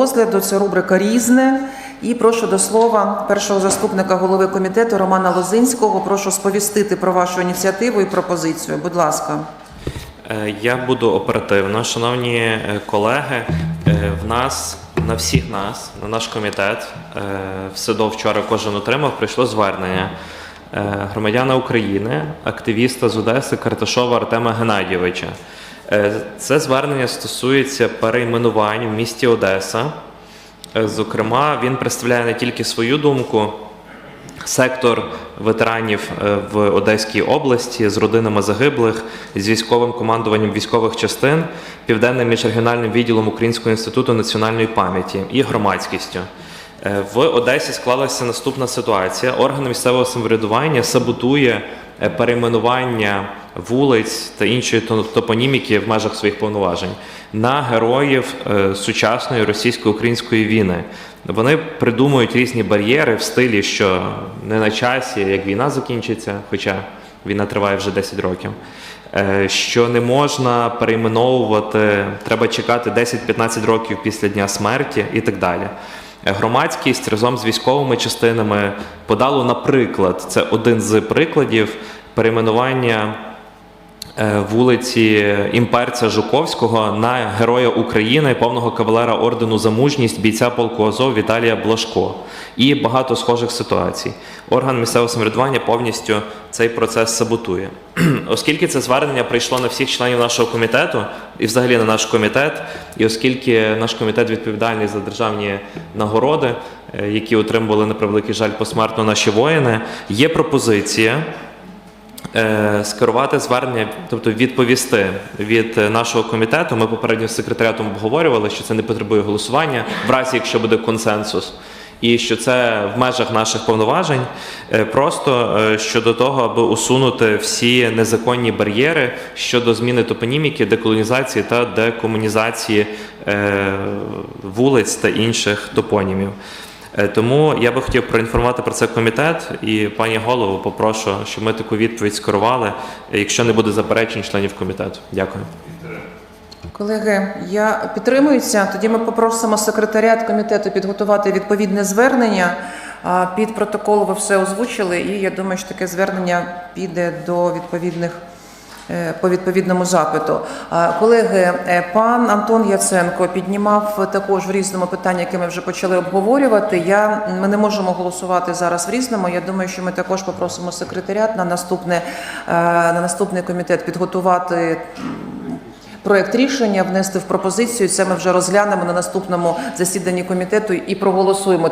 розгляду. Це рубрика Різне. І прошу до слова першого заступника голови комітету Романа Лозинського. Прошу сповістити про вашу ініціативу і пропозицію. Будь ласка. Е, Я буду оперативно, шановні е, колеги. е, В нас на всіх нас, на наш комітет, все до вчора кожен отримав, прийшло звернення громадяна України, активіста з Одеси Карташова Артема Геннадійовича. Е, Це звернення стосується перейменувань в місті Одеса. Е, Зокрема, він представляє не тільки свою думку, сектор ветеранів е, в Одеській області з родинами загиблих, з військовим командуванням військових частин, південним міжрегіональним відділом Українського інституту національної пам'яті і громадськістю. В Одесі склалася наступна ситуація. Орган місцевого самоврядування саботує перейменування вулиць та іншої то- топоніміки в межах своїх повноважень на героїв е, сучасної російсько-української війни. Вони придумують різні бар'єри в стилі, що не на часі, як війна закінчиться, хоча війна триває вже 10 років. е, Що не можна перейменовувати, треба чекати 10-15 років після дня смерті і так далі. Е, Громадськість разом з військовими частинами подало, наприклад, це один з прикладів перейменування вулиці імперця Жуковського на Героя України, повного кавалера ордену за мужність бійця полку Азов Віталія Блашко і багато схожих ситуацій. Орган місцевого самоврядування повністю цей процес саботує. Оскільки це звернення прийшло на всіх членів нашого комітету і взагалі на наш комітет, і оскільки наш комітет відповідальний за державні нагороди, е, які отримували на превеликий жаль посмертно наші воїни, є пропозиція е, скерувати звернення, тобто відповісти від е, нашого комітету. Ми попередньо з секретаріатом обговорювали, що це не потребує голосування, в разі якщо буде консенсус. І що це в межах наших повноважень, е, просто е, щодо того, аби усунути всі незаконні бар'єри щодо зміни топоніміки, деколонізації та декомунізації е, вулиць та інших топонімів. Е, Тому я би хотів проінформувати про це комітет і пані голову попрошу, щоб ми таку відповідь скерували, якщо не буде заперечень членів комітету. Дякую. Колеги, я підтримуюся. Тоді ми попросимо секретаріат комітету підготувати відповідне звернення. Під протокол ви все озвучили, і я думаю, що таке звернення піде до відповідних по відповідному запиту. Колеги, е, пан Антон Яценко піднімав також в різному питання, яке ми вже почали обговорювати. Я ми не можемо голосувати зараз в різному. Я думаю, що ми також попросимо секретаріат на наступне е, на наступний комітет підготувати проект рішення внести в пропозицію. Це ми вже розглянемо на наступному засіданні комітету і проголосуємо.